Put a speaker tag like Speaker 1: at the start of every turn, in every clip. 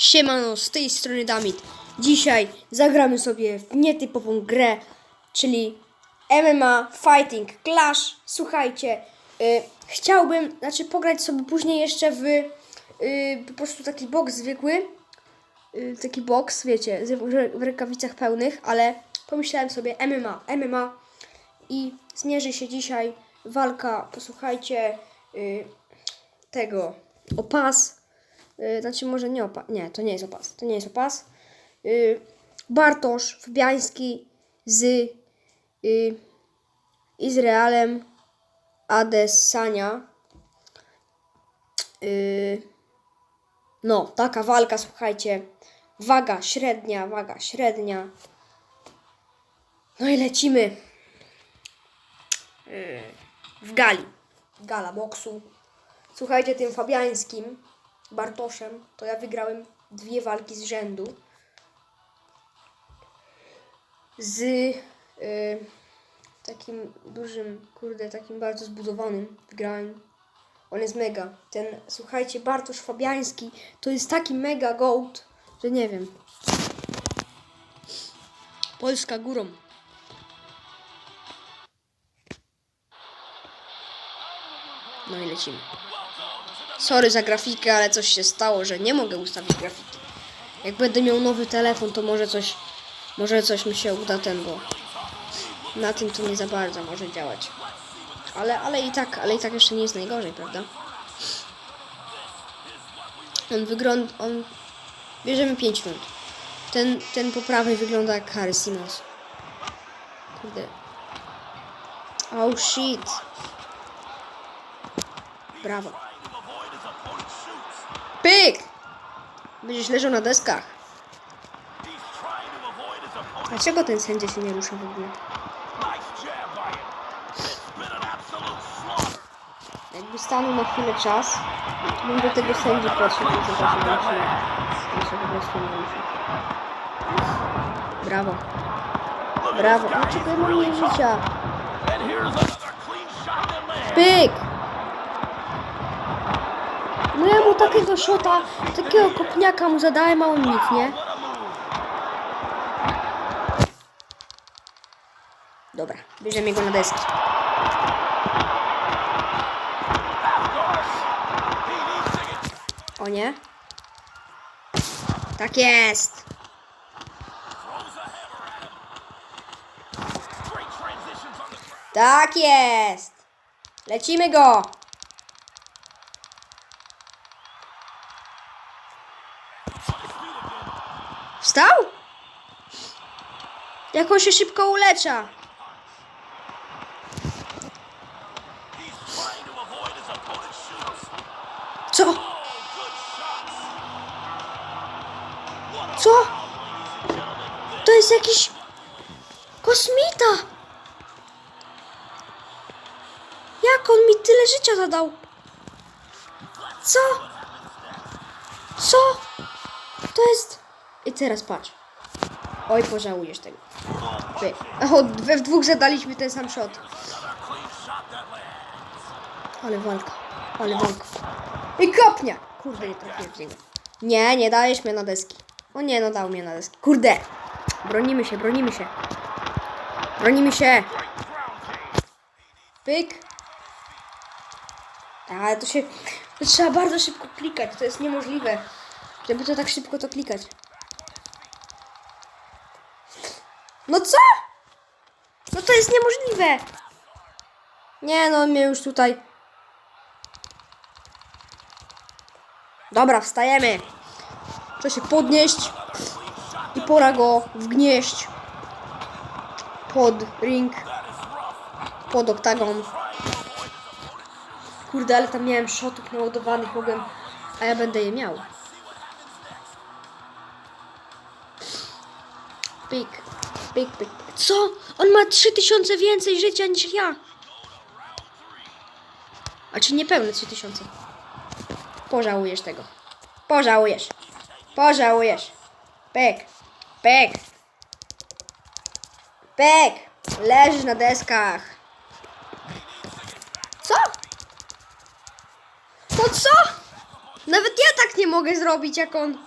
Speaker 1: Siemano, z tej strony Damit. Dzisiaj zagramy sobie w nietypową grę, czyli MMA Fighting Clash. Słuchajcie, y, chciałbym, znaczy pograć sobie później jeszcze w y, po prostu taki boks zwykły. Y, taki boks, wiecie, w rękawicach pełnych, ale pomyślałem sobie MMA, MMA i zmierzy się dzisiaj walka, posłuchajcie, y, tego o pas. Y, znaczy może nie o pas. Nie, to nie jest o pas. To nie jest o pas. Y, Bartosz Fabiański z y, Izraelem Adesania. No, taka walka, słuchajcie. Waga średnia, waga średnia. No i lecimy w gali. Gala boksu. Słuchajcie, tym Fabiańskim, Bartoszem, to ja wygrałem dwie walki z rzędu. Z y, takim dużym, kurde, takim bardzo zbudowanym wygrałem. On jest mega. Ten, słuchajcie, Bartosz Fabiański to jest taki mega gołd, że nie wiem. Polska górą. No i lecimy. Sorry za grafikę, ale coś się stało, że nie mogę ustawić grafiki. Jak będę miał nowy telefon, to może coś, może coś mi się uda ten, bo na tym to nie za bardzo może działać. Ale, ale i tak, ale i tak jeszcze nie jest najgorzej, prawda? On wygląda, on... Bierzemy 5 rund. Ten, ten po prawej wygląda jak Harry Simons. Kurde. Oh shit. Brawo. Pyk! Będziesz leżał na deskach. Dlaczego ten sędzia się nie rusza w ogóle? Jakby stanął na chwilę czas, to bym do tego sędzi podszedł i zobaczył, jak się, się po prostu nie rusza. Brawo. Brawo. Dlaczego ja mam mniej życia? Pyk! No ja mu takiego szota, takiego kopniaka mu zadałem, a on nic, nie? Dobra, bierzemy go na deski. O nie? Tak jest! Tak jest! Lecimy go! Wstał? Jak on się szybko ulecza. Co? Co? To jest jakiś kosmita. Jak on mi tyle życia zadał? Co? Co? To jest... I teraz patrz. Oj, pożałujesz tego. O, we w dwóch zadaliśmy ten sam shot. Ale walka. Ale walka. I kopnia! Kurde, nie w niego. Nie, nie dajesz mnie na deski. O nie, no dał mnie na deski. Kurde! Bronimy się, bronimy się. Bronimy się! Pyk! Ale to się... To trzeba bardzo szybko klikać, to jest niemożliwe. Żeby to tak szybko to klikać. No co? No to jest niemożliwe. Nie no, mnie już tutaj. Dobra, wstajemy. Trzeba się podnieść. I pora go wgnieść. Pod ring. Pod oktagon. Kurde, ale tam miałem shotów naładowanych, mogłem... A ja będę je miał. Pik, pik, pik. Co? On ma 3000 więcej życia niż ja. A czy niepełne 3000? Pożałujesz tego. Pożałujesz. Pożałujesz. Pek. Pek. Pek. Leżysz na deskach. Co? No co? Nawet ja tak nie mogę zrobić jak on.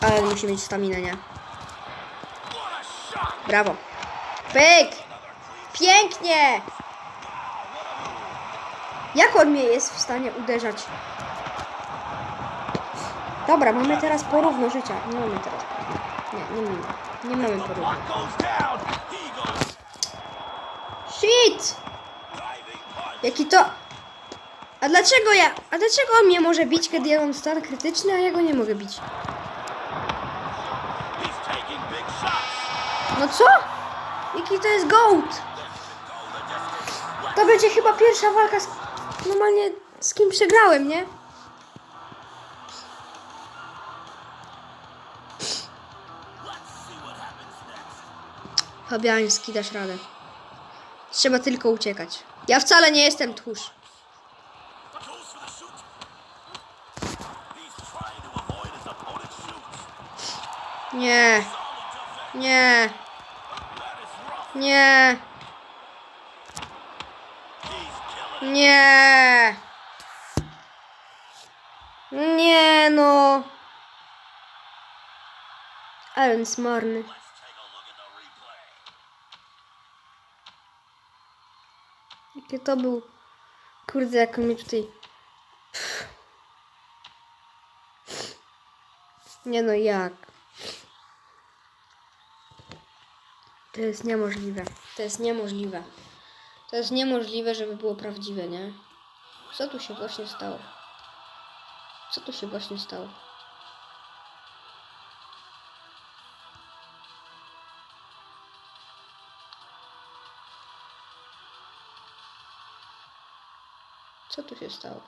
Speaker 1: Ale musi mieć staminę, nie? Brawo. Pyk! Pięknie! Jak on mnie jest w stanie uderzać? Dobra, mamy teraz porówno życia. Nie mamy teraz. Nie, nie mamy. Nie mamy porówno. Shit! Jaki to... A dlaczego ja... A dlaczego on mnie może bić, kiedy ja mam stan krytyczny, a ja go nie mogę bić? No co? Jaki to jest goat? To będzie chyba pierwsza walka z... Normalnie z kim przegrałem, nie? Fabiański, dasz radę. Trzeba tylko uciekać. Ja wcale nie jestem tchórz.
Speaker 2: Goes for
Speaker 1: Nie. Nie. Nie no. Ale on. Jakie to był... Kurde, jak on mnie tutaj... Nie no, jak? To jest niemożliwe. To jest niemożliwe. To jest niemożliwe, żeby było prawdziwe, nie? Co tu się właśnie stało? Co tu się właśnie stało? Co tu się stało?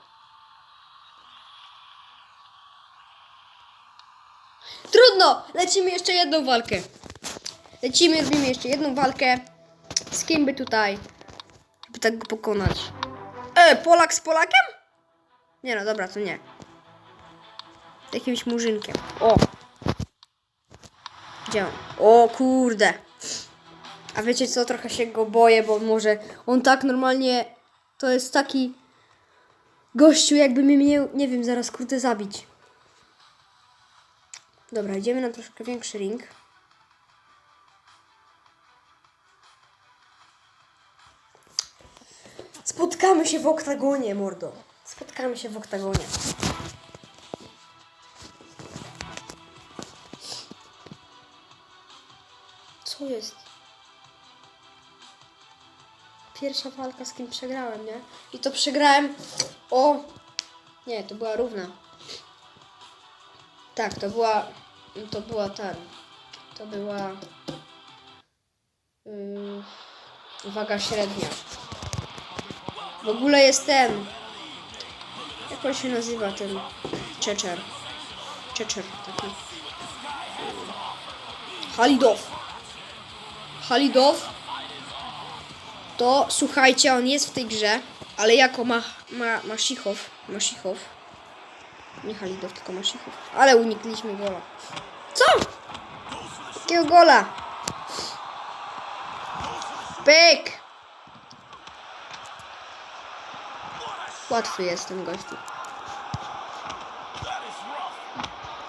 Speaker 1: Trudno! Lecimy jeszcze jedną walkę. Lecimy, robimy jeszcze jedną walkę. Z kim by tutaj? Żeby tak go pokonać. E, Polak z Polakiem? Nie no, dobra, to nie. Z jakimś murzynkiem. O! Gdzie on? O kurde! A wiecie co, trochę się go boję, bo może on tak normalnie... To jest taki... Gościu, jakby mnie miał, nie wiem, zaraz kurde zabić. Dobra, idziemy na troszkę większy ring. Spotkamy się w oktagonie, mordo. Spotkamy się w oktagonie. Co jest? Pierwsza walka, z kim przegrałem, nie? I to przegrałem o... Nie, to była równa. Tak, to była... To była ten... To była... Yy, średnia. W ogóle jest ten... Jak on się nazywa ten... Czeczer. Czeczer taki. Halidow. Halidow. To słuchajcie, on jest w tej grze, ale jako ma, ma, Maszichow. Maszichow. Nie Halidow, tylko Maszichow. Ale unikliśmy gola. Co? Jakiego gola? Pyk! Łatwy ten gościu.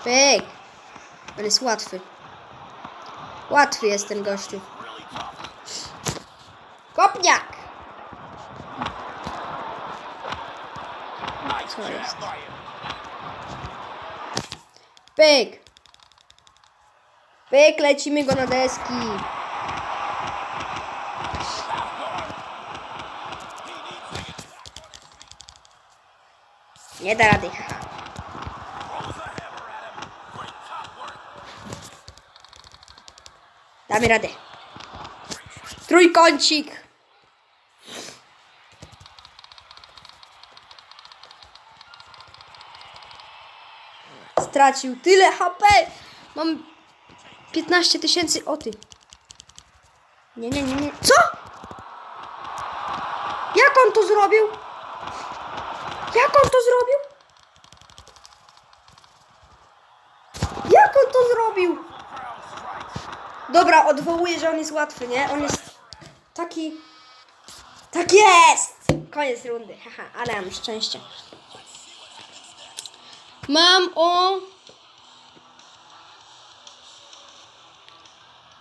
Speaker 1: Pyk! On jest łatwy. Łatwy jest ten gościu. Kopniak! Co jest? Pyk! Pyk, lecimy go na deski. Nie da rady. Damy radę. Trójkącik. Stracił tyle HP. Mam 15 tysięcy. O ty. Nie, nie, nie, nie. Co? Jak on to zrobił? Jak on to zrobił? Jak on to zrobił?
Speaker 2: Crowd strikes.
Speaker 1: Dobra, odwołuję, że on jest łatwy, nie? On jest taki... Tak jest! Koniec rundy, haha, ale mam szczęście. Mam o...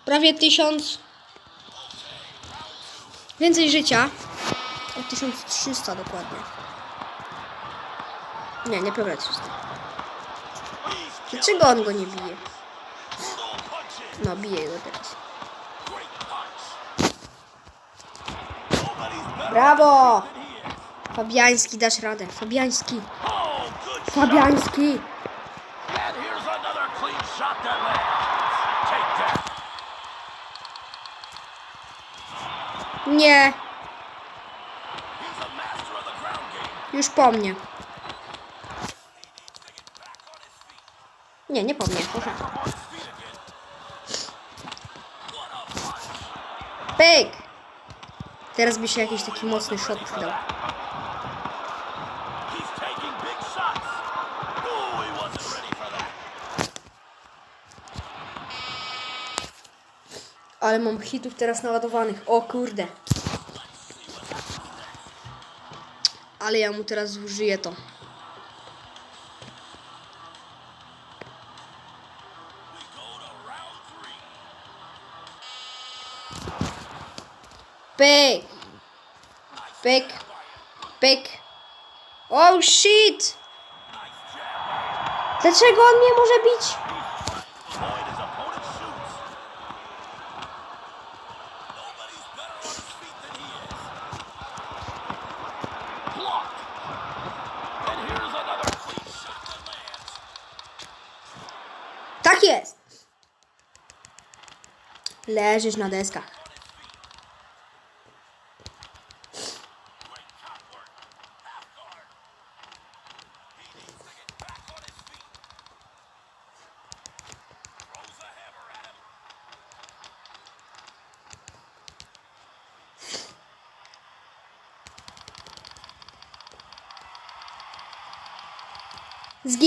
Speaker 1: prawie 1000. Więcej życia. O 1300 dokładnie. Nie, nie prawie 300.
Speaker 2: He's
Speaker 1: Dlaczego on go nie bije? No, bije go teraz. Brawo! Fabiański, dasz radę. Fabiański. Fabiański. Nie, już po mnie. Nie, nie po mnie. Aha. Pyk! Teraz by się jakiś taki mocny shot przydał. Ale mam hitów teraz naładowanych. O kurde. Ale ja mu teraz zużyję to. Pyk! Pyk! Pyk! Oh shit! Dlaczego on mnie może bić?
Speaker 2: Avoid his opponent shoots. Nobody's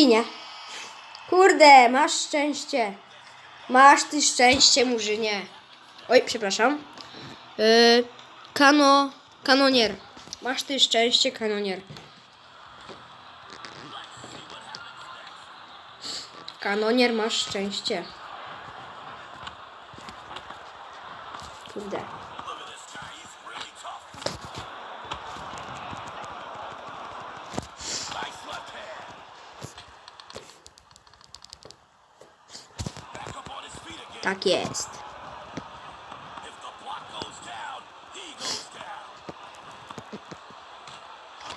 Speaker 1: Zginie. Kurde, masz szczęście. Masz ty szczęście, murzynie. Oj, przepraszam. Yy, kano... Kanonier. Masz ty szczęście, kanonier. Kanonier, masz szczęście. Kurde.
Speaker 2: Goes down.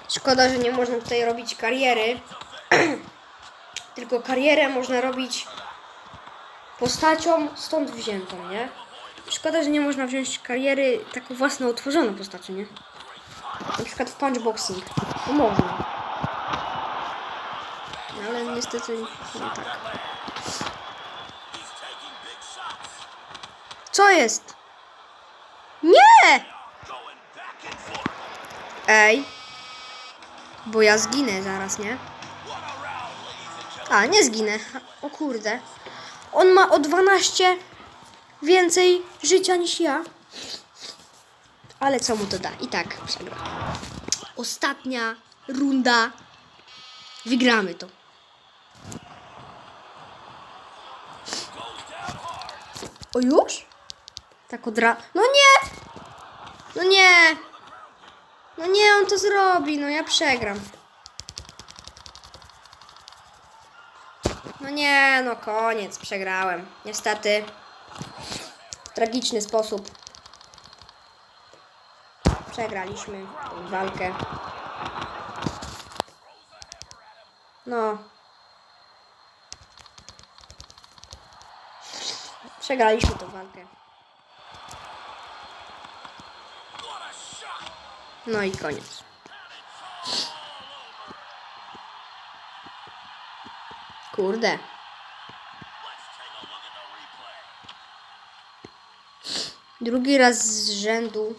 Speaker 1: Szkoda, że nie można tutaj robić kariery. Tylko karierę można robić postacią stąd wziętą, nie? Szkoda, że nie można wziąć kariery taką własną utworzoną postacią, nie? Na przykład w punchboxing. No można. Ale niestety nie tak. Co jest? Nie! Ej. Bo ja zginę zaraz, nie?
Speaker 2: A,
Speaker 1: nie zginę. O kurde. On ma o 12 więcej życia niż ja. Ale co mu to da? I tak przegra. Ostatnia runda. Wygramy to. O już? Tak od. No nie! No nie! No nie, on to zrobi. No ja przegram. No nie, no koniec, przegrałem. Niestety. W tragiczny sposób. Przegraliśmy tę walkę. No. Przegraliśmy tę walkę.
Speaker 2: What a shot.
Speaker 1: No i koniec. Kurde. Drugi raz z rzędu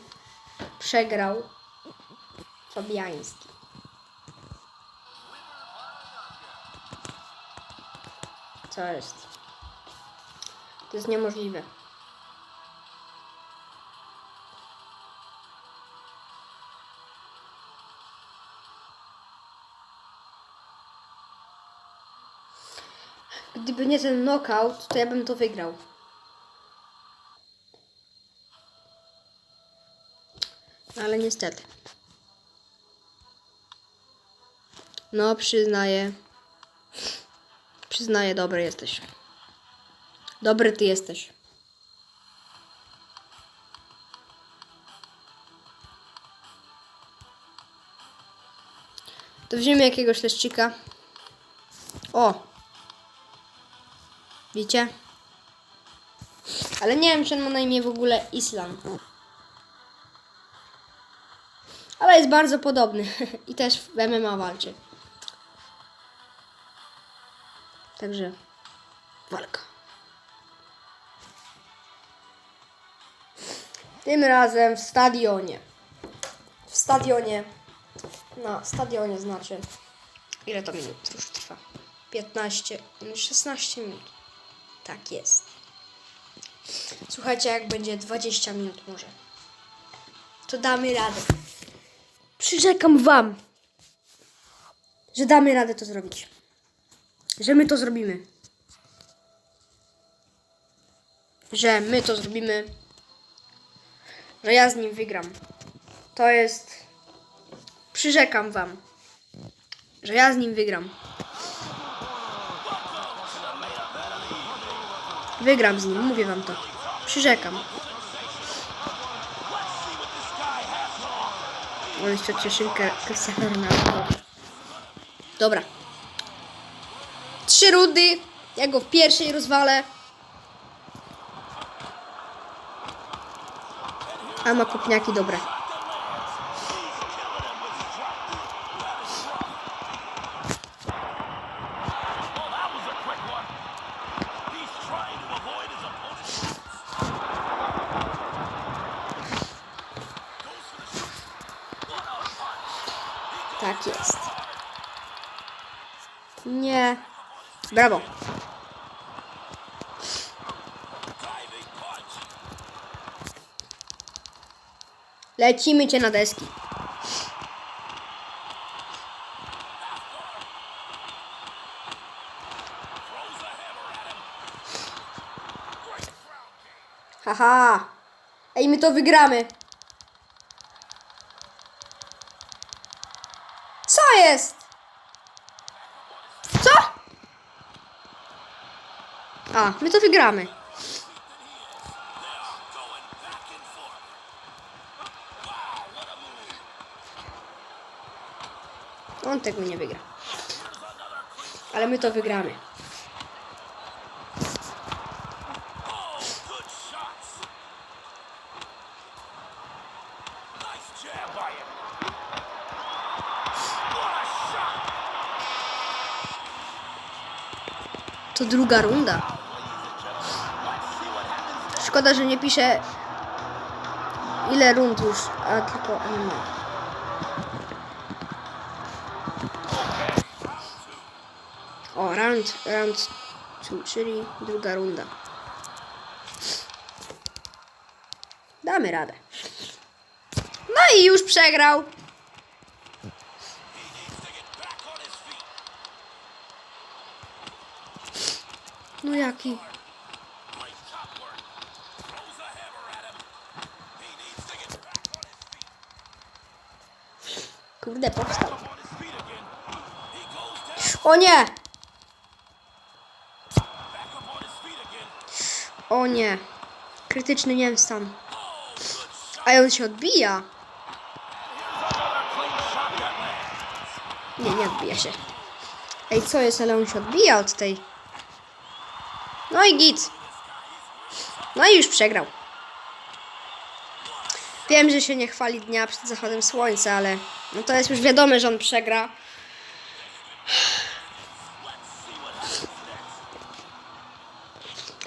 Speaker 1: przegrał Fabiański. Co jest? To jest niemożliwe. nie ten knockout, to ja bym to wygrał. Ale niestety. No, przyznaję. Przyznaję, dobry jesteś. Dobry ty jesteś. To wziąłem jakiegoś leszczyka. O, Widzicie? Ale nie wiem, czy on ma na imię w ogóle Islam. Ale jest bardzo podobny. I też w MMA walczy. Także walka. Tym razem w stadionie. W stadionie. Na stadionie znaczy. Ile to minut już trwa? 15, 16 minut. Tak jest. Słuchajcie, jak będzie 20 minut może. To damy radę. Przyrzekam wam, że damy radę to zrobić. Że my to zrobimy. Że my to zrobimy. Że ja z nim wygram. To jest. Przyrzekam wam, że ja z nim wygram. Wygram z nim, mówię wam to. Przyrzekam. On jeszcze cieszynkę Cristiano. Dobra. Trzy rundy. Ja go w pierwszej rozwalę. A ma kopniaki dobre. Tak jest. Nie. Brawo. Lecimy cię na deski. Haha. Ej, my to wygramy. Co jest? Co? A, my to wygramy. On tego nie wygra. Ale my to wygramy. To druga runda. Szkoda, że nie pisze ile rund już, a tylko ma. O, round, round czyli druga runda. Damy radę. No i już przegrał.
Speaker 2: He needs down.
Speaker 1: O nie! O nie. Krytyczny.
Speaker 2: Oh, good shot.
Speaker 1: A on się odbija. Nie, nie odbija się. Ej, co jest, ale on się odbija od tej. No i git. No i już przegrał. Wiem, że się nie chwali dnia przed zachodem słońca, ale no to jest już wiadome, że on przegra.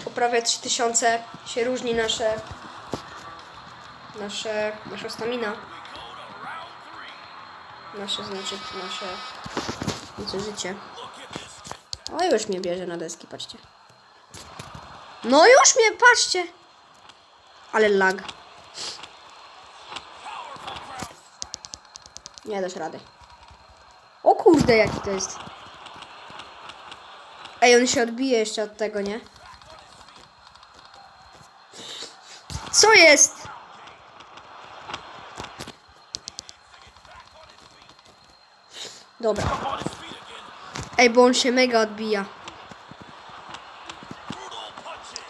Speaker 1: O prawie 3000 się różni nasze nasze nasza stamina. Nasze znaczy nasze nasze życie. O już mnie bierze na deski, patrzcie. No już mnie, patrzcie. Ale lag. Nie dasz rady. O kurde, jaki to jest. Ej, on się odbije jeszcze od tego, nie? Co jest? Dobra. Ej, bo on się mega odbija.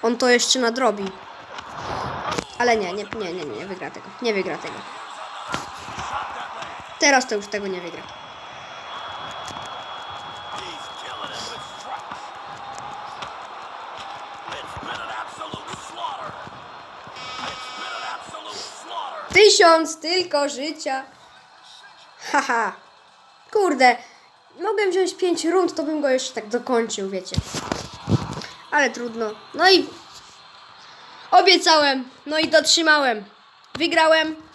Speaker 1: On to jeszcze nadrobi. Ale nie, nie, nie, nie, nie wygra tego. Nie wygra tego. Teraz to już tego nie wygra. Tysiąc tylko życia. Haha. Kurde. Mogłem wziąć pięć rund, to bym go jeszcze tak dokończył, wiecie. Ale trudno. No i obiecałem. No i dotrzymałem. Wygrałem.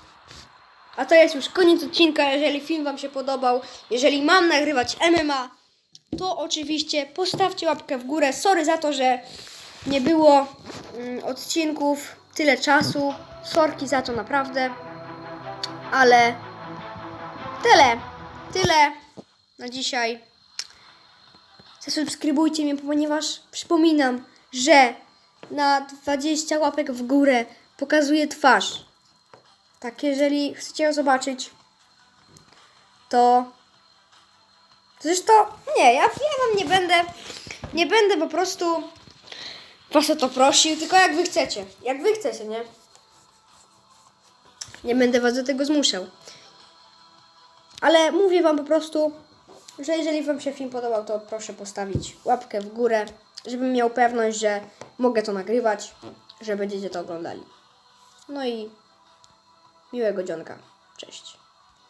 Speaker 1: A to jest już koniec odcinka. Jeżeli film Wam się podobał, jeżeli mam nagrywać MMA, to oczywiście postawcie łapkę w górę. Sorry za to, że nie było mm, odcinków tyle czasu. Sorki za to naprawdę. Ale tyle. Tyle na dzisiaj. Zasubskrybujcie mnie, ponieważ przypominam, że na 20 łapek w górę pokazuję twarz. Tak, jeżeli chcecie ją zobaczyć, to. Zresztą, nie, ja, ja wam nie będę. Nie będę po prostu was o to prosił, tylko jak wy chcecie. Jak wy chcecie, nie? Nie będę was do tego zmuszał. Ale mówię wam po prostu, że jeżeli wam się film podobał, to proszę postawić łapkę w górę, żebym miał pewność, że mogę to nagrywać, że będziecie to oglądali. No i miłego dzionka. Cześć.